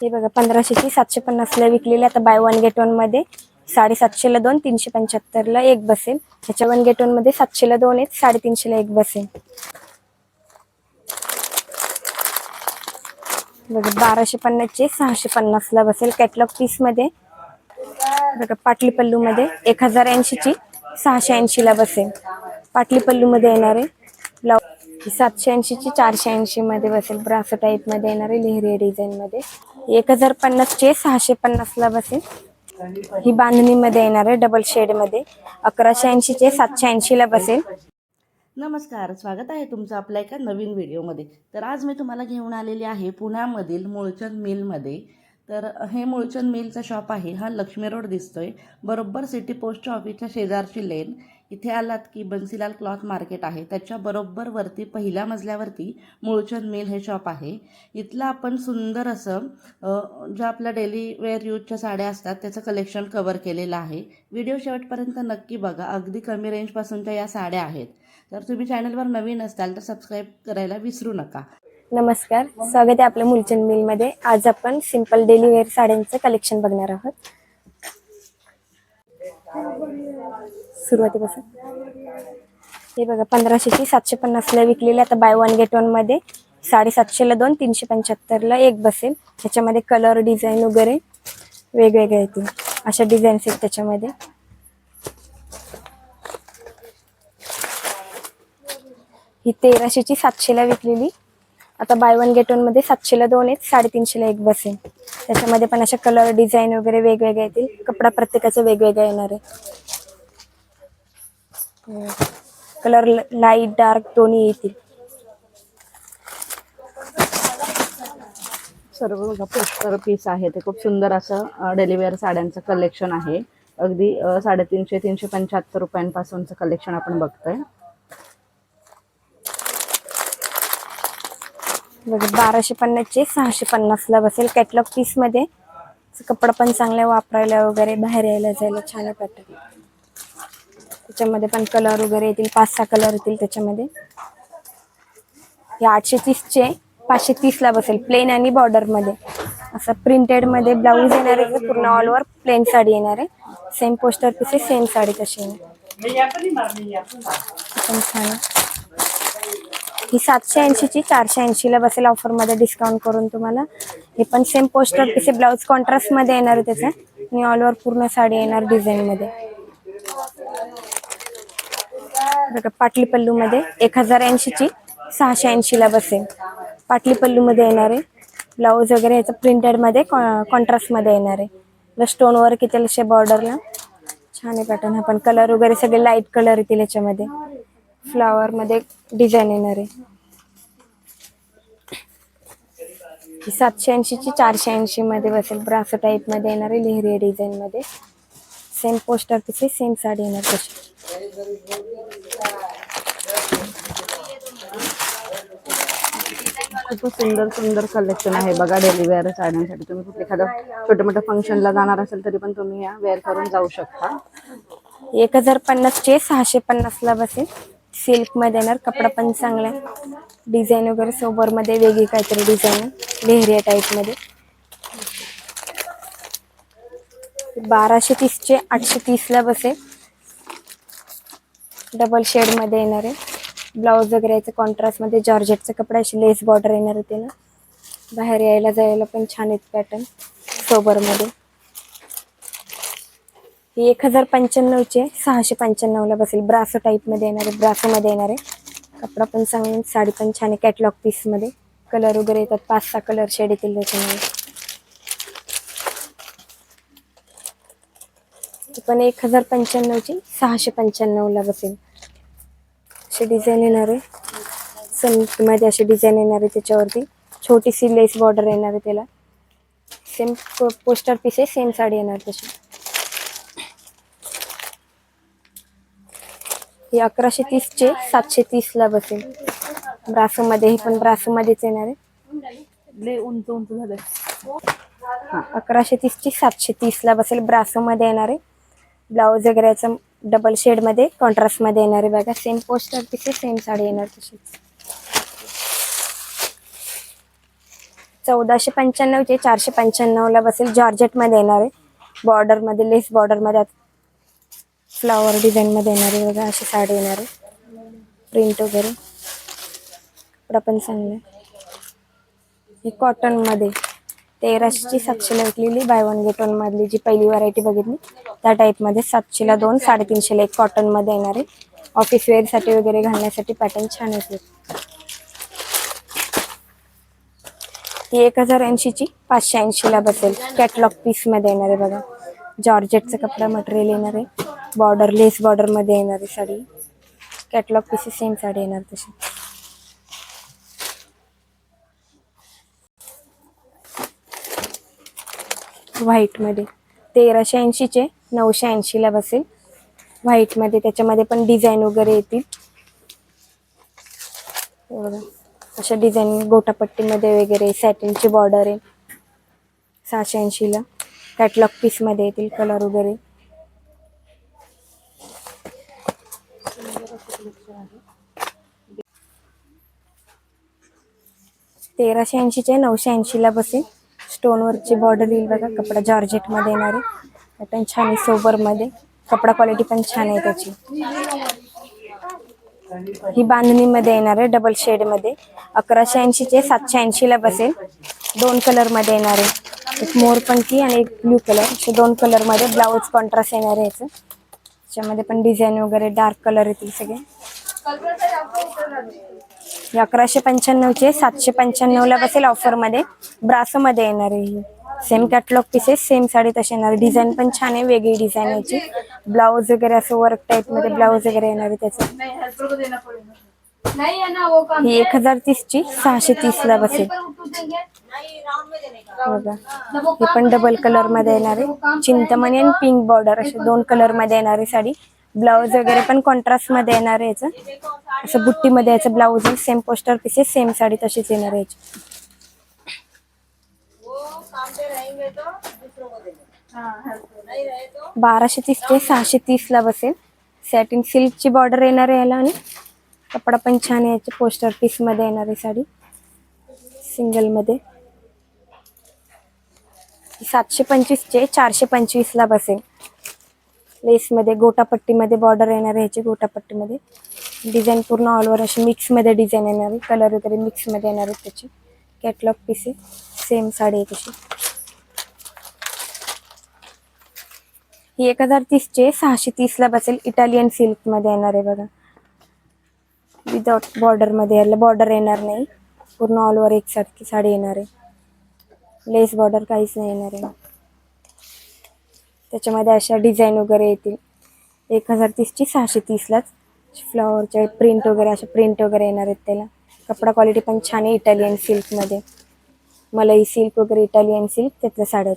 हे बघा पंधराशेची सातशे पन्नासला विकलेली आता बाय वन गेट वनमध्ये साडेसातशेला दोन तीनशे पंच्याहत्तरला एक बसेल. ह्याच्या वन गेट वनमध्ये सातशेला दोन आहेत साडेतीनशेला एक बसेल. बघा बाराशे पन्नासचे सहाशे पन्नासला बसेल कॅटलॉग पीसमध्ये. बघा पाटली पल्लूमध्ये एक हजार ऐंशीची सहाशे ऐंशीला बसेल. पाटली पल्लूमध्ये येणार आहे ब्लाऊज सातशे ऐंशीची चारशे ऐंशी मध्ये बसेल. ब्रास टाईपमध्ये येणार आहे लेहरी डिझाईन मध्ये. एक हजार पन्नासचे सहाशे पन्नासला बसेल. ही बांधणी मध्ये येणार आहे डबल शेडमध्ये. अकराशे ऐंशीचे सातशे ऐंशीला बसेल. नमस्कार स्वागत आहे तुमचं आपल्या एका नवीन व्हिडिओमध्ये. तर आज मी तुम्हाला घेऊन आलेली आहे पुण्यामधील मुळचंद मिलमध्ये तर हे मुळचंद मिलचा शॉप आहे. हा लक्ष्मी रोड दिसतोय. बरोबर सिटी पोस्ट ऑफिसच्या शेजारची लेन इथे आलात की बन्सीलाल क्लॉथ मार्केट आहे. त्याच्या बरोबर वरती पहिल्या मजल्यावरती मूळचंद मिल हे शॉप आहे. इथलं आपण सुंदर असं ज्या आपल्या डेली वेअर यूजच्या साड्या असतात त्याचं कलेक्शन कवर केलेलं आहे. व्हिडिओ शेवटपर्यंत नक्की बघा. अगदी कमी रेंजपासूनच्या या साड्या आहेत. तर तुम्ही चॅनलवर नवीन असाल तर सबस्क्राईब करायला विसरू नका. नमस्कार. स्वागत आहे आपल्या मुलचंद मिलमध्ये आज आपण सिंपल डेली वेअर साड्यांचं कलेक्शन बघणार आहोत. सुरुवातीपासून. हे बघा पंधराशेची सातशे पन्नासला विकलेली आता बाय वन गेट वनमध्ये साडेसातशेला दोन तीनशे पंच्याहत्तरला एक बसेल. त्याच्यामध्ये कलर डिझाईन वगैरे वेगवेगळे येतील अशा डिझाईन्स आहेत त्याच्यामध्ये. ही तेराशेची सातशेला विकलेली. आता बाय वन गेट वनमध्ये सातशेला दोन आहेत साडेतीनशेला एक बसेल. त्याच्यामध्ये पण अशा कलर डिझाईन वगैरे वेगवेगळे येतील. कपडा प्रत्येकाचा वेगवेगळा येणार आहे. कलर लाइट डार्क दोन्ही येतील. सर्व बघा पोस्टर पीस आहे ते खूप सुंदर असं डेलिवेअर साड्यांचं कलेक्शन आहे. अगदी साडेतीनशे तीनशे पंच्याहत्तर रुपयांपासूनचं कलेक्शन आपण बघतोय. बघा बाराशे पन्नासचे सहाशे पन्नासला बसेल कॅटलॉग पीसमध्ये कपडा पण चांगला वापरायला वगैरे बाहेर यायला जायला छान पॅटर्न त्याच्यामध्ये पण कलर वगैरे येतील पाच सहा कलर येतील त्याच्यामध्ये. हे आठशे तीसचे पाचशे तीसला बसेल प्लेन आणि बॉर्डरमध्ये असं प्रिंटेडमध्ये ब्लाऊज येणार आहे पूर्ण ऑल ओव्हर प्लेन साडी येणार आहे. Same poster piece same sari तशी येणार. ही सातशे ऐंशीची चारशे ऐंशीला बसेल ऑफरमध्ये डिस्काउंट करून तुम्हाला. हे पण सेम पोस्टर पिसे ब्लाऊज कॉन्ट्रास्टमध्ये येणार आहे त्याचं. आणि ऑल ओव्हर पूर्ण साडी येणार डिझाईनमध्ये पाटली पल्लूमध्ये एक हजार ऐंशीची सहाशे ऐंशीला बसेल. पाटली पल्लूमध्ये येणार आहे. ब्लाऊज वगैरे ह्याचं प्रिंटेडमध्ये कॉन्ट्रास्टमध्ये येणार आहे. स्टोन वर्क येतील असे बॉर्डरला छान आहे पॅटर्न हा पण. कलर वगैरे सगळे लाइट कलर येतील याच्यामध्ये. फ्लॉवरमध्ये डिझाईन येणार आहे. सातशे ऐंशीची चारशे ऐंशी मध्ये बसेल. ब्रास टाईपमध्ये येणार आहे लेहरी डिझाईन मध्ये. Same poster pieces same sari येणार तशी खूप सुंदर सुंदर कलेक्शन आहे बघा डेली वेअर साड्यांसाठी. तुम्ही कुठे एखादं छोटं मोठं फंक्शनला जाणार असेल तरी पण तुम्ही या वेअर करून जाऊ शकता. एक हजार पन्नासचे सहाशे पन्नासला बसेल. सिल्कमध्ये येणार कपडा पण चांगला आहे. डिझाईन वगैरे सोबरमध्ये वेगळी काहीतरी डिझाईन लेहरिया टाईपमध्ये बाराशे तीसचे आठशे तीसला बसेल डबल शेडमध्ये येणार आहे. ब्लाऊज वगैरे याचं कॉन्ट्रास्टमध्ये जॉर्जेटचा कपडा अशी लेस बॉर्डर येणार आहे त्याला बाहेर यायला जायला पण छान आहेत पॅटर्न सोबरमध्ये ही एक हजार पंच्याण्णवचे सहाशे पंच्याण्णवला बसेल. ब्रासो टाईपमध्ये येणार आहे. ब्रासोमध्ये येणार आहे. कपडा पण चांगला साडी पण छान आहे. कॅटलॉग पीसमध्ये कलर वगैरे येतात. पाच सहा कलर शेड येतील त्याच्यामध्ये. पण एक हजार पंच्याण्णवची सहाशे पंच्याण्णवला बसेल. अशी डिझाईन येणार आहे. सनमध्ये अशी डिझाईन येणार आहे त्याच्यावरती. छोटीशी लेस बॉर्डर येणार आहे त्याला. सेम पोस्टर पीस आहे सेम साडी येणार तशी ही अकराशे तीसचे सातशे तीसला बसेल. ब्रासोमध्ये हे पण ब्रासोमध्येच येणार आहे. उंच उंच झालं अकराशे तीसची सातशे तीसला बसेल. ब्रासोमध्ये येणार आहे. ब्लाऊज वगैरे याचं डबल शेडमध्ये कॉन्ट्रास्टमध्ये येणार आहे बघा. सेम पोस्टर तिथे सेम साडी येणार तशीच. चौदाशे पंच्याण्णवचे चारशे पंच्याण्णवला बसेल. जॉर्जेटमध्ये येणार आहे. बॉर्डरमध्ये लेस बॉर्डरमध्ये फ्लावर डिझाईनमध्ये येणार आहे बघा. अशी साडी येणार आहे. प्रिंट वगैरे. कपडा पण चांगला ही कॉटनमध्ये तेराशेची सातशेला विकलेली बाय वन गेट वन मधली जी पहिली व्हरायटी बघितली त्या टाईपमध्ये सातशेला दोन साडेतीनशेला एक कॉटनमध्ये येणार आहे. ऑफिस वेअरसाठी वगैरे घालण्यासाठी पॅटर्न छान येते ती एक हजार ऐंशीची पाचशे ऐंशीला बसेल. कॅटलॉग पीसमध्ये येणार आहे बघा. जॉर्जेटचं कपडा मटेरियल येणार आहे. बॉर्डर लेस बॉर्डरमध्ये येणार आहे sari. Catalogue pieces same sari येणार तशी. व्हाईटमध्ये. तेराशे ऐंशीचे नऊशे ऐंशीला बसेल. व्हाईटमध्ये त्याच्यामध्ये पण डिझाईन वगैरे येतील. बघा अशा डिझाईन गोटापट्टीमध्ये वगैरे सॅटिनची बॉर्डर आहे. सहाशे ऐंशीला. कॅटलॉग पीसमध्ये येतील कलर वगैरे. तेराशे ऐंशीचे नऊशे ऐंशीला बसेल. स्टोनवरची बॉर्डर येईल बघा कपडा जॉर्जेटमध्ये येणार. आहे पण छान आहे सोबरमध्ये कपडा क्वालिटी पण छान आहे त्याची. ही बांधणीमध्ये येणार आहे डबल शेडमध्ये अकराशे ऐंशीचे सातशे ऐंशीला बसेल. दोन कलरमध्ये येणार आहे. एक मोरपंखी आणि एक ब्ल्यू कलर असे दोन कलरमध्ये ब्लाऊज कॉन्ट्रास्ट येणार आहे याचं. त्याच्यामध्ये पण डिझाईन वगैरे डार्क कलर येतील सगळे. अकराशे अकराशे पंच्याण्णवचे सातशे पंच्याण्णवला बसेल ऑफरमध्ये ब्रासमध्ये येणार आहे ही. Same catalogue pieces same sari तशी येणार. डिझाईन पण छान आहे वेगळी डिझाईन याची. ब्लाऊज वगैरे असं वर्क टाईपमध्ये ब्लाऊज वगैरे येणार आहे त्याचं. ही एक हजार तीसची सहाशे तीसला बसेल. बघा. हे पण डबल कलरमध्ये येणार आहे. चिंतमणी आणि पिंक बॉर्डर असे दोन कलरमध्ये येणार आहे साडी. ब्लाऊज वगैरे पण कॉन्ट्रास्टमध्ये येणार आहे याचं. असं बुट्टीमध्ये याचं blouse same poster pieces same sari तशीच येणार आहे याची. बाराशे तीस ते सहाशे तीस ला बसेल. सॅटिन सिल्कची बॉर्डर येणार आहे याला आणि कपडा पण छान आहे याचे पोस्टर पीसमध्ये येणार आहे साडी. सिंगलमध्ये. सातशे पंचवीस चे चारशे पंचवीसला बसेल. लेसमध्ये गोटापट्टीमध्ये बॉर्डर येणार आहे ह्याची गोटापट्टीमध्ये. डिझाईन पूर्ण ऑलवर अशी मिक्समध्ये डिझाईन येणार. आहे कलर वगैरे मिक्समध्ये येणार आहेत त्याची. कॅटलॉग पीसेस सेम साडी आहे तशी. ही एक हजार तीसचे सहाशे तीसला बसेल. इटालियन सिल्कमध्ये येणार आहे बघा. विदाउट बॉर्डरमध्ये यायला बॉर्डर येणार नाही. पूर्ण ऑलवर एकसारखी साडी येणार आहे. लेस बॉर्डर काहीच नाही येणार आहे. त्याच्यामध्ये अशा डिझाईन वगैरे येतील. एक हजार तीसची सहाशे तीसलाच फ्लॉवरचे प्रिंट वगैरे असे प्रिंट वगैरे येणार आहेत त्याला. कपडा क्वालिटी पण छान आहे इटालियन सिल्कमध्ये. मलाई सिल्क वगैरे इटालियन सिल्क त्यातल्या साड्या